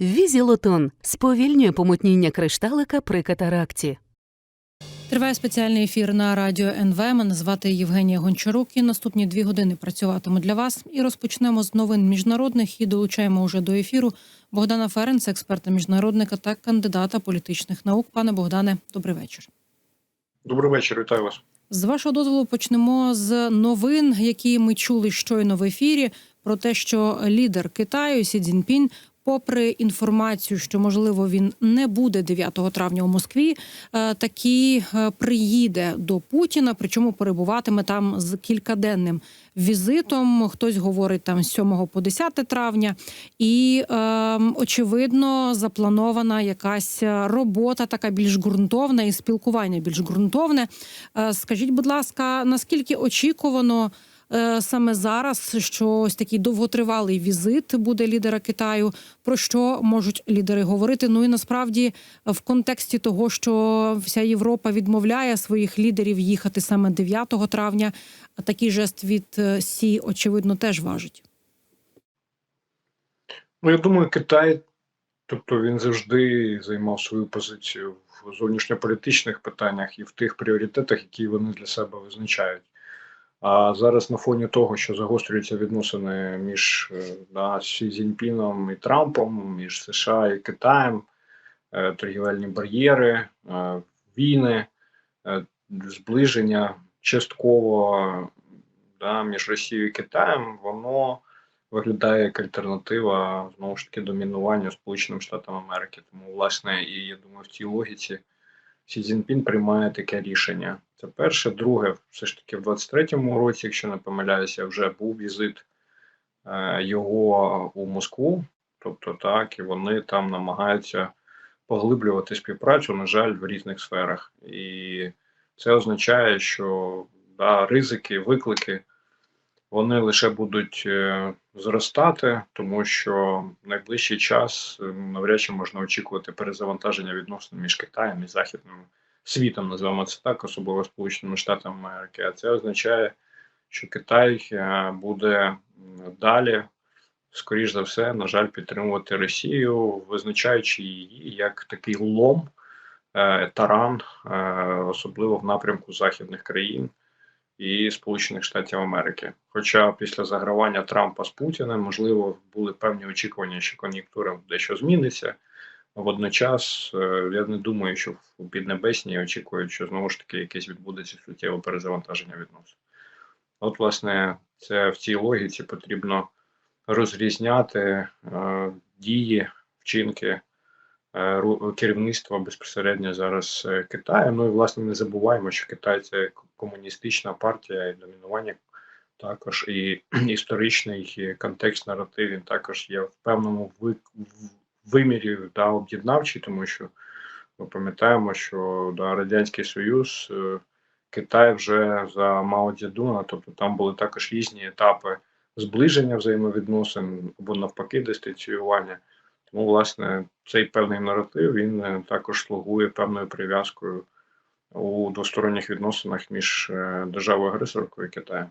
Візілотон сповільнює помутніння кришталика при катаракті. Триває спеціальний ефір на радіо НВ. Мене звати Євгенія Гончарук. І наступні дві години працюватиму для вас. І розпочнемо з новин міжнародних і долучаємо уже до ефіру Богдана Ференц, експерта міжнародника та кандидата політичних наук. Пане Богдане, добрий вечір. Добрий вечір, вітаю вас. З вашого дозволу почнемо з новин, які ми чули щойно в ефірі, про те, що лідер Китаю Сі Цзіньпінь, попри інформацію, що можливо він не буде 9 травня у Москві, е, таки е, приїде до Путіна, причому перебуватиме там з кількаденним візитом. Хтось говорить там з 7 по 10 травня, і е, очевидно запланована якась робота, така більш ґрунтовна, і спілкування більш ґрунтовне. Скажіть, будь ласка, наскільки очікувано? Е, Саме зараз, що ось такий довготривалий візит буде лідера Китаю. Про що можуть лідери говорити? Ну і насправді в контексті того, що вся Європа відмовляє своїх лідерів їхати саме 9 травня, такий жест від е, Сі, очевидно, теж важить. Ну, я думаю, Китай, тобто він завжди займав свою позицію в зовнішньополітичних питаннях і в тих пріоритетах, які вони для себе визначають. А зараз на фоні того, що загострюються відносини між е, да, Сі Цзіньпіном і Трампом, між США і Китаєм, е, торгівельні бар'єри, е, війни, зближення частково да, між Росією і Китаєм, воно виглядає як альтернатива знову ж таки домінуванню Сполученим Штатам Америки. Тому, власне, і я думаю, в цій логіці Сі Цзіньпін приймає таке рішення. Це перше. Друге, все ж таки, в 23-му році, якщо не помиляюся, вже був візит е, його у Москву. Тобто, так, і вони там намагаються поглиблювати співпрацю, на жаль, в різних сферах. І це означає, що да, ризики, виклики вони лише будуть е, зростати, тому що в найближчий час е, навряд чи можна очікувати перезавантаження відносин між Китаєм і Західним світом, називаємо це так, особливо Сполученими Штатами Америки. А це означає, що Китай е, буде далі, скоріш за все, на жаль, підтримувати Росію, визначаючи її як такий лом, таран, особливо в напрямку західних країн і Сполучених Штатів Америки. Хоча після загравання Трампа з Путіним, можливо, були певні очікування, що кон'юнктура дещо зміниться. Водночас е, я не думаю, що в Піднебесній очікують, що знову ж таки якесь відбудеться суттєве перезавантаження відносин. От, власне, це в цій логіці потрібно розрізняти е, дії, вчинки керівництва безпосередньо зараз е, Китаю. Ну і власне не забуваємо, що Китай це комуністична партія і домінування також і історичний контекст наратив він також є в певному вимірі да, об'єднавчий, тому що ми пам'ятаємо, що да, Радянський Союз, е, Китай вже за Мао Цзедуна, тобто там були також різні етапи зближення взаємовідносин або навпаки дистанціювання. Тому, власне, цей певний наратив він е, також слугує певною прив'язкою у двосторонніх відносинах між е, державою агресоркою Китаєм.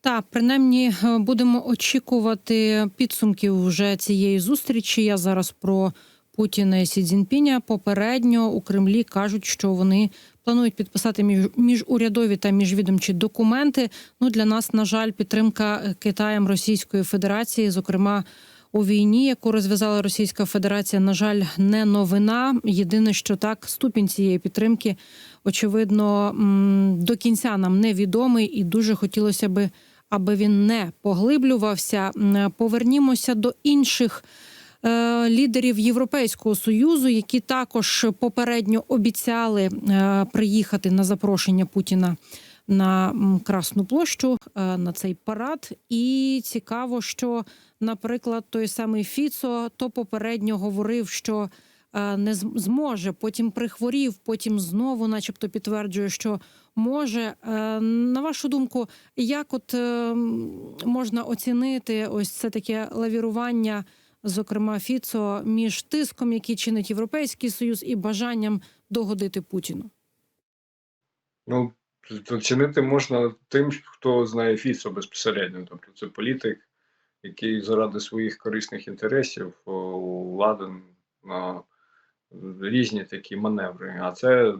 Так, принаймні е, будемо очікувати підсумків вже цієї зустрічі. Я зараз про Путіна і Сі Цзіньпіня. Попередньо у Кремлі кажуть, що вони планують підписати між, міжурядові та міжвідомчі документи. Ну для нас, на жаль, підтримка Китаєм Російської Федерації, зокрема. У війні, яку розв'язала Російська Федерація, на жаль, не новина. Єдине, що так, ступінь цієї підтримки, очевидно, до кінця нам невідомий, і дуже хотілося би, аби він не поглиблювався. Повернімося до інших е, лідерів Європейського союзу, які також попередньо обіцяли е, приїхати на запрошення Путіна на Красну площу е, на цей парад. І цікаво, що, наприклад, той самий Фіцо то попередньо говорив, що е, не зможе, потім прихворів, потім знову, начебто, підтверджує, що може. Е, На вашу думку, як от можна оцінити ось це таке лавірування, зокрема Фіцо, між тиском, який чинить Європейський Союз, і бажанням догодити Путіну? Ну, оцінити можна тим, хто знає Фіцо безпосередньо. Тобто це політик, який заради своїх корисних інтересів о, ладен на різні такі маневри. А це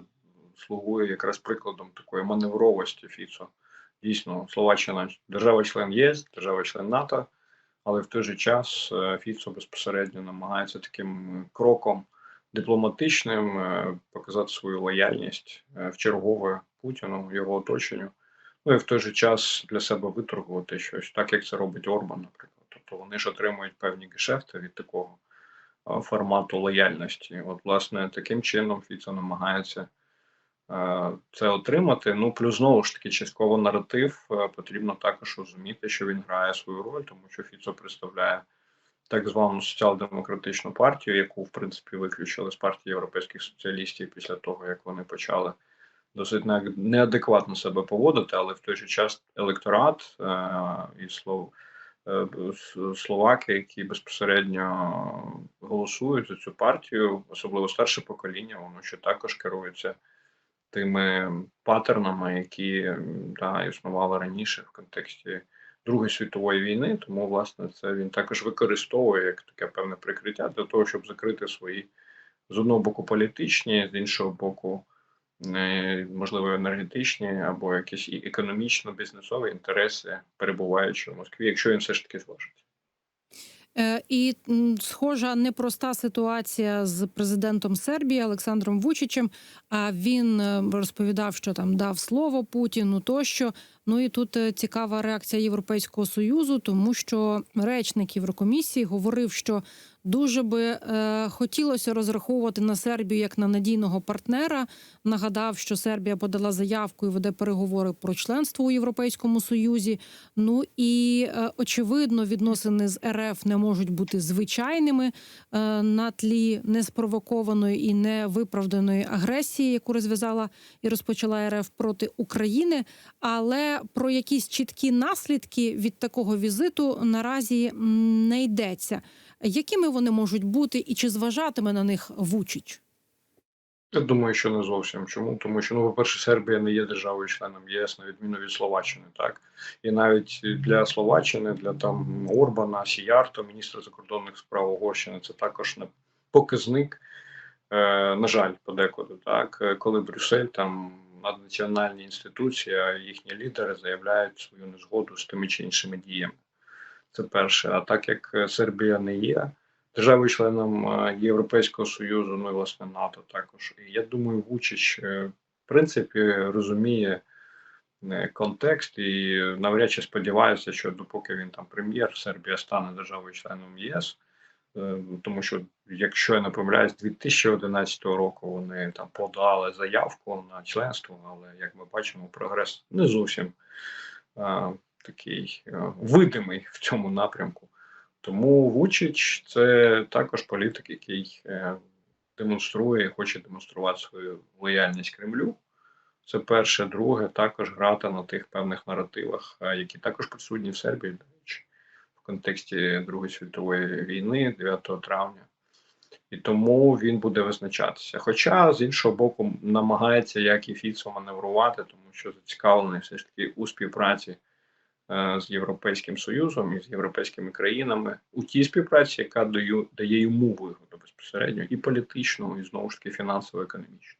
слугує якраз прикладом такої маневровості Фіцо. Дійсно, Словаччина держава-член ЄС, держава-член НАТО, але в той же час е, Фіцо безпосередньо намагається таким кроком дипломатичним е, показати свою лояльність е, в чергове Путіну, його оточенню. Ну і в той же час для себе виторгувати щось, так як це робить Орбан, наприклад. Тобто вони ж отримують певні гешефти від такого е, формату лояльності. От, власне, таким чином Фіцо намагається це отримати. Ну, плюс знову ж таки, частково наратив потрібно також розуміти, що він грає свою роль, тому що Фіцо представляє так звану соціал-демократичну партію, яку, в принципі, виключили з партії європейських соціалістів після того, як вони почали досить неадекватно себе поводити, але в той же час електорат е, і слов, е, словаки, які безпосередньо голосують за цю партію, особливо старше покоління, воно ще також керується тими паттернами, які да, існували раніше в контексті Другої світової війни. Тому, власне, це він також використовує як таке певне прикриття для того, щоб закрити свої з одного боку політичні, з іншого боку, е, можливо, енергетичні або якісь економічно-бізнесові інтереси, перебуваючи в Москві, якщо він все ж таки зважить. Е, І схожа непроста ситуація з президентом Сербії Олександром Вучичем. А він е, розповідав, що там дав слово Путіну тощо. Ну і тут е, цікава реакція Європейського союзу, тому що речник Єврокомісії говорив, що дуже би е, хотілося розраховувати на Сербію як на надійного партнера. Нагадав, що Сербія подала заявку і веде переговори про членство у Європейському Союзі. Ну і е, очевидно, відносини з РФ не можуть бути звичайними е, на тлі неспровокованої і невиправданої агресії, яку розв'язала і розпочала РФ проти України. Але про якісь чіткі наслідки від такого візиту наразі не йдеться. Якими вони можуть бути, і чи зважатиме на них Вучич? Я думаю, що не зовсім. Чому? Тому що, ну, по-перше, Сербія не є державою-членом ЄС, на відміну від Словаччини, так? І навіть для Словаччини, для там Орбана, Сіярто, міністра закордонних справ Угорщини, це також не показник, е, на жаль, подекуди, так, коли Брюссель там наднаціональні інституції, а їхні лідери заявляють свою незгоду з тими чи іншими діями. Це перше. А так як е, Сербія не є державою-членом е, Європейського Союзу, ну і власне НАТО також. І я думаю, Вучич е, в принципі розуміє контекст і навряд чи сподівається, що допоки він там прем'єр, Сербія стане державою-членом ЄС. Е, Тому що, якщо я не помиляюсь, 2011 року вони там подали заявку на членство, але як ми бачимо, прогрес не зовсім такий е, видимий в цьому напрямку. Тому Вучич це також політик, який е, демонструє, хоче демонструвати свою лояльність Кремлю. Це перше, друге, також грати на тих певних наративах, е, які також присутні в Сербії, до речі, в контексті Другої світової війни, 9 травня. І тому він буде визначатися. Хоча, з іншого боку, намагається, як і Фіцо, маневрувати, тому що зацікавлений все ж таки у співпраці з Європейським Союзом і з європейськими країнами у тій співпраці, яка дає йому вигоду безпосередньо і політичну, і знову ж таки фінансово-економічну.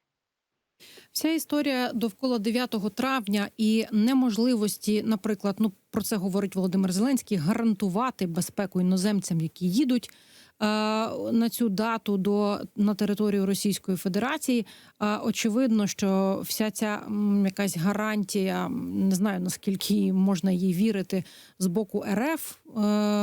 Вся історія довкола 9 травня і неможливості, наприклад, ну про це говорить Володимир Зеленський, гарантувати безпеку іноземцям, які їдуть. е, На цю дату до на територію Російської Федерації Е, очевидно, що вся ця якась гарантія, не знаю наскільки можна їй вірити, з боку РФ е,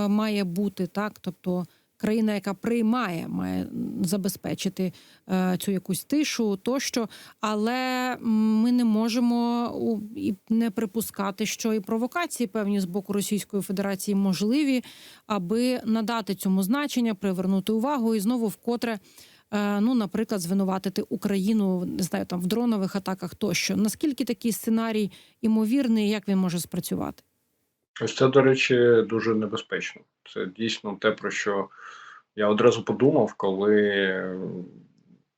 має бути так. Тобто країна, яка приймає, має забезпечити е, цю якусь тишу тощо. Але ми не можемо і не припускати, що і провокації певні з боку Російської Федерації можливі, аби надати цьому значення, привернути увагу і знову вкотре. е, Ну, наприклад, звинуватити Україну не знаю, там в дронових атаках тощо. Наскільки такий сценарій імовірний, як він може спрацювати? Ось це, до речі, дуже небезпечно. Це дійсно те, про що я одразу подумав, коли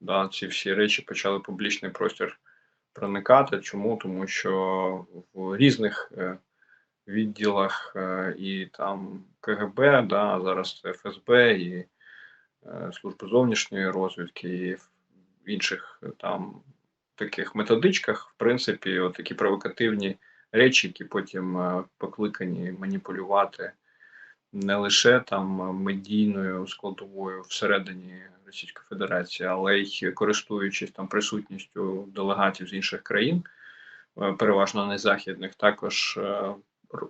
да, ці всі речі почали публічний простір проникати. Чому? Тому що в різних е, відділах е, і там КГБ, да, зараз це ФСБ і е, служби зовнішньої розвідки і в інших там таких методичках, в принципі, от такі провокативні речі, які потім покликані маніпулювати не лише там медійною складовою всередині Російської Федерації, але й користуючись там присутністю делегатів з інших країн, е, переважно не західних, також е,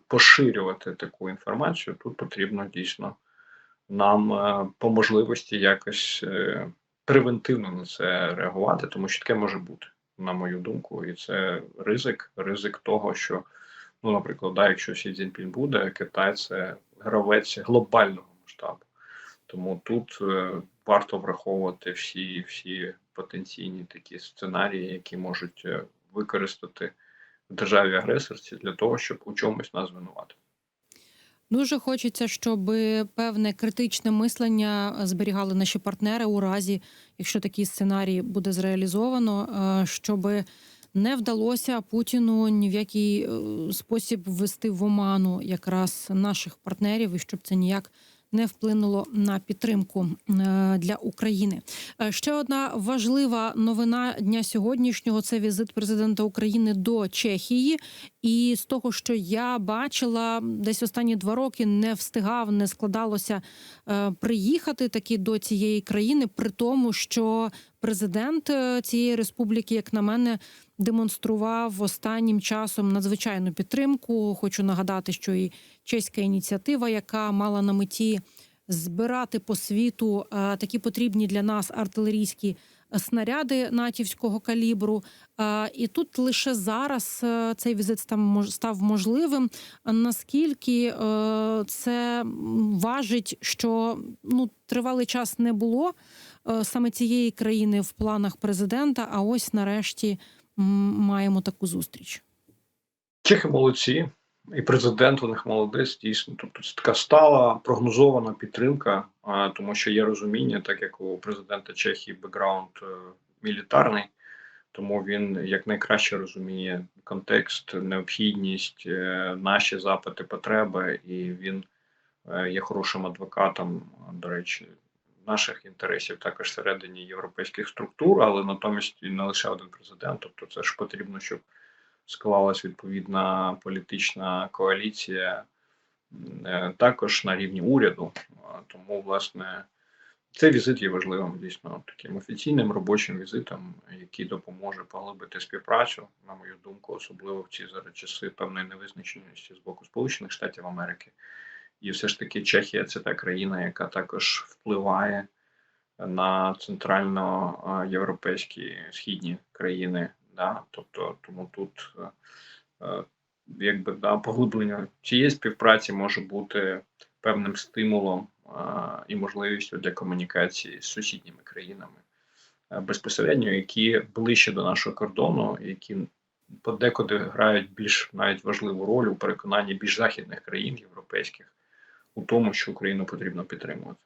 поширювати таку інформацію. Тут потрібно дійсно нам е, по можливості якось превентивно на це реагувати, тому що таке може бути, на мою думку, і це ризик, ризик того, що, ну, наприклад, да, якщо Сі Цзіньпінь буде, Китай це гравець глобального масштабу. Тому тут е, варто враховувати всі, всі потенційні такі сценарії, які можуть е, використати в державі агресорці для того, щоб у чомусь нас звинуватити. Дуже хочеться, щоб певне критичне мислення зберігали наші партнери у разі, якщо такий сценарій буде зреалізовано, е, щоб не вдалося Путіну ні в який е, спосіб ввести в оману якраз наших партнерів, і щоб це ніяк не вплинуло на підтримку е, для України. Е, Ще одна важлива новина дня сьогоднішнього це візит президента України до Чехії. І з того, що я бачила, десь останні два роки не встигав, не складалося приїхати таки до цієї країни, при тому, що президент цієї республіки, як на мене, демонстрував останнім часом надзвичайну підтримку. Хочу нагадати, що і чеська ініціатива, яка мала на меті збирати по світу е, такі потрібні для нас артилерійські снаряди натівського калібру. Е, І тут лише зараз е, цей візит став можливим. Наскільки це важить, що ну тривалий час не було саме цієї країни в планах президента, а ось нарешті маємо таку зустріч. Чехи молодці, і президент у них молодець, дійсно. Тобто це така стала прогнозована підтримка, тому що є розуміння, так як у президента Чехії бекграунд е, мілітарний, тому він якнайкраще розуміє контекст, необхідність, е, наші запити, потреби, і він е, є хорошим адвокатом, до речі, наших інтересів також всередині європейських структур, але натомість він не лише один президент, тобто це ж потрібно, щоб склалась відповідна політична коаліція е, також на рівні уряду. Тому, власне, цей візит є важливим дійсно таким офіційним робочим візитом, який допоможе поглибити співпрацю, на мою думку, особливо в ці зараз часи певної невизначеності з боку Сполучених Штатів Америки. І все ж таки Чехія це та країна, яка також впливає на центральноєвропейські східні країни. Да? Тобто, тому тут е, е, якби да, поглиблення цієї співпраці може бути певним стимулом і можливістю для комунікації з сусідніми країнами е, безпосередньо, які ближче до нашого кордону, які подекуди грають більш навіть важливу роль у переконанні більш західних країн європейських у тому, що Україну потрібно підтримувати.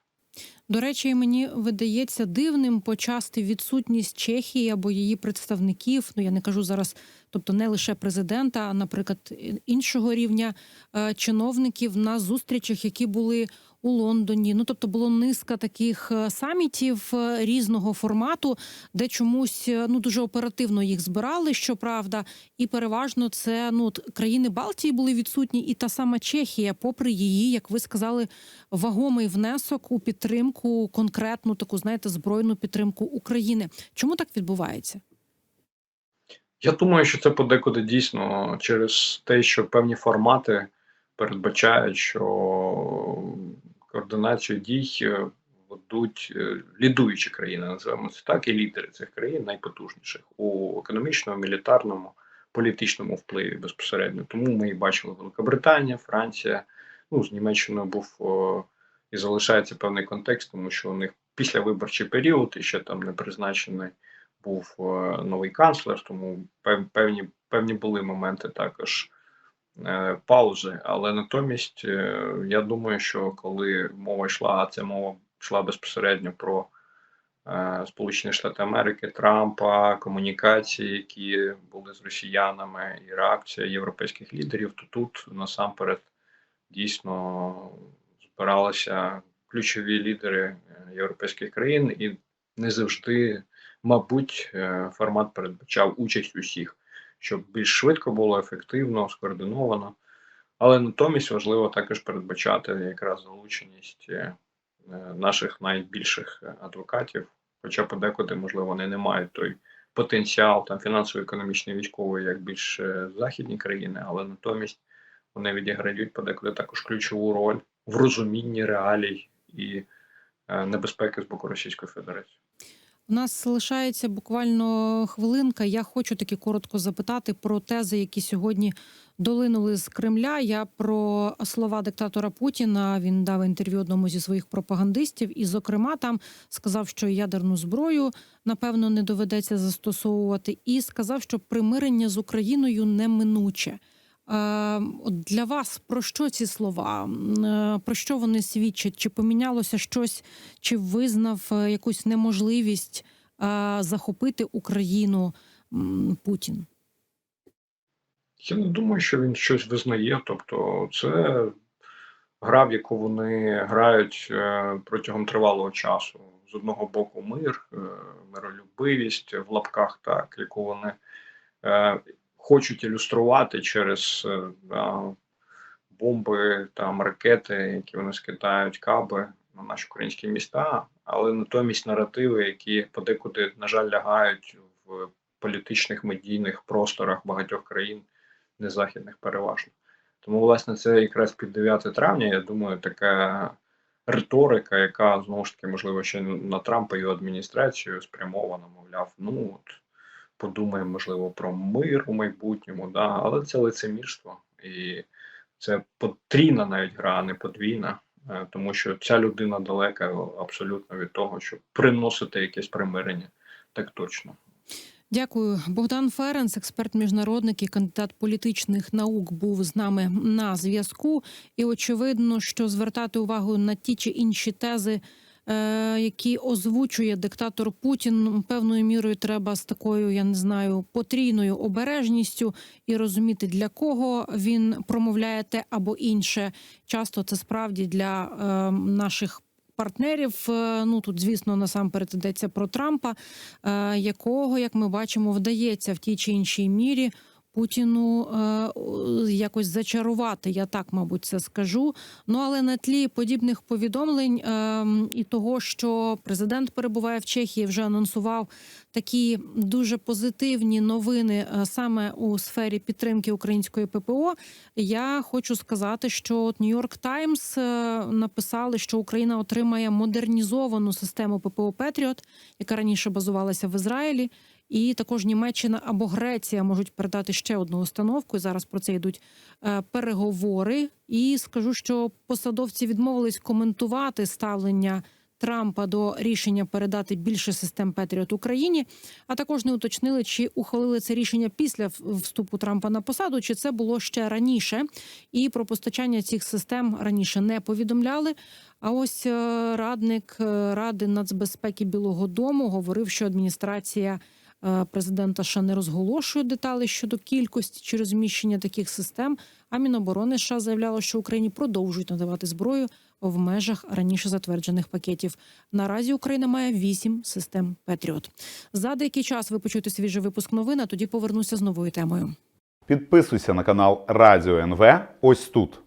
До речі, мені видається дивним почасти відсутність Чехії або її представників. Ну я не кажу зараз, тобто не лише президента, а наприклад, іншого рівня е, чиновників на зустрічах, які були у Лондоні. Ну тобто було низка таких е, самітів е, різного формату, де чомусь е, ну дуже оперативно їх збирали, щоправда, і переважно це ну країни Балтії були відсутні, і та сама Чехія, попри її, як ви сказали, вагомий внесок у підтримку, конкретну таку, знаєте, збройну підтримку України. Чому так відбувається? Я думаю, що це подекуди дійсно через те, що певні формати передбачають, що координацію дій е, ведуть е, лідуючі країни, називаємо це так, і лідери цих країн найпотужніших у економічному, мілітарному, політичному впливі безпосередньо. Тому ми і бачили Великобританія, Франція. Ну, з Німеччиною був і залишається певний контекст, тому що у них післявиборчий період і ще там не призначений був новий канцлер, тому пев- певні, певні були моменти також паузи. Але натомість е, я думаю, що коли мова йшла, а ця мова йшла безпосередньо про е, Сполучені Штати Америки, Трампа, комунікації, які були з росіянами, і реакція європейських лідерів, то тут насамперед дійсно збиралася ключові лідери е, європейських країн, і не завжди, мабуть, е, формат передбачав участь усіх, щоб більш швидко було, ефективно, скоординовано. Але натомість важливо також передбачати якраз залученість е, наших найбільших е, адвокатів, хоча подекуди, можливо, вони не мають той потенціал там фінансово-економічний військовий, як більш е, західні країни, але натомість вони відіграють подекуди також ключову роль в розумінні реалій і небезпеки з боку Російської Федерації. У нас лишається буквально хвилинка. Я хочу таки коротко запитати про тези, які сьогодні долинули з Кремля. Я про слова диктатора Путіна. Він дав інтерв'ю одному зі своїх пропагандистів, і, зокрема, там сказав, що ядерну зброю напевно не доведеться застосовувати, і сказав, що примирення з Україною неминуче. Е, от для вас про що ці слова? Е, Про що вони свідчать? Чи помінялося щось, чи визнав е, якусь неможливість е, захопити Україну Путін? Я не думаю, що він щось визнає. Тобто, це гра, в яку вони грають протягом тривалого часу. З одного боку, мир, миролюбивість в лапках, так, яку вони хочуть ілюструвати через е, да, бомби, там ракети, які вони скидають, каби на наші українські міста, але натомість наративи, які подекуди, на жаль, лягають в політичних медійних просторах багатьох країн незахідних переважно. Тому, власне, це якраз під 9 травня, я думаю, така риторика, яка знову ж таки, можливо, ще на Трампа і його адміністрацію спрямована, мовляв, ну от подумаємо, можливо, про мир у майбутньому, да, але це лицемірство. І це потрійна навіть гра, а не подвійна, е, тому що ця людина далека абсолютно від того, щоб приносити якесь примирення. Так точно. Дякую, Богдан Ференц, експерт міжнародник і кандидат політичних наук, був з нами на зв'язку. І очевидно, що звертати увагу на ті чи інші тези, які озвучує диктатор Путін, певною мірою треба з такою, я не знаю, потрійною обережністю і розуміти, для кого він промовляє те або інше. Часто це справді для е, наших. Партнерів, Е, ну тут, звісно, насамперед йдеться про Трампа, е, якого, як ми бачимо, вдається в тій чи іншій мірі Путіну е, якось зачарувати. Я так, мабуть, це скажу. Ну але на тлі подібних повідомлень е, і того, що президент перебуває в Чехії, вже анонсував такі дуже позитивні новини е, саме у сфері підтримки української ППО. Я хочу сказати, що Нью-Йорк Таймс написали, що Україна отримає модернізовану систему ППО Петріот, яка раніше базувалася в Ізраїлі. І також Німеччина або Греція можуть передати ще одну установку. Зараз про це йдуть е, переговори. І скажу, що посадовці відмовились коментувати ставлення Трампа до рішення передати більше систем Петріот Україні, а також не уточнили, чи ухвалили це рішення після вступу Трампа на посаду, чи це було ще раніше. І про постачання цих систем раніше не повідомляли. А ось е, радник е, ради нацбезпеки Білого Дому говорив, що адміністрація президента ще не розголошує деталі щодо кількості чи розміщення таких систем. А Міноборони США заявляло, що Україні продовжують надавати зброю в межах раніше затверджених пакетів. Наразі Україна має вісім систем Петріот. За деякий час ви почуєте свіжий випуск новин, а тоді повернуся з новою темою. Підписуйся на канал Радіо НВ ось тут.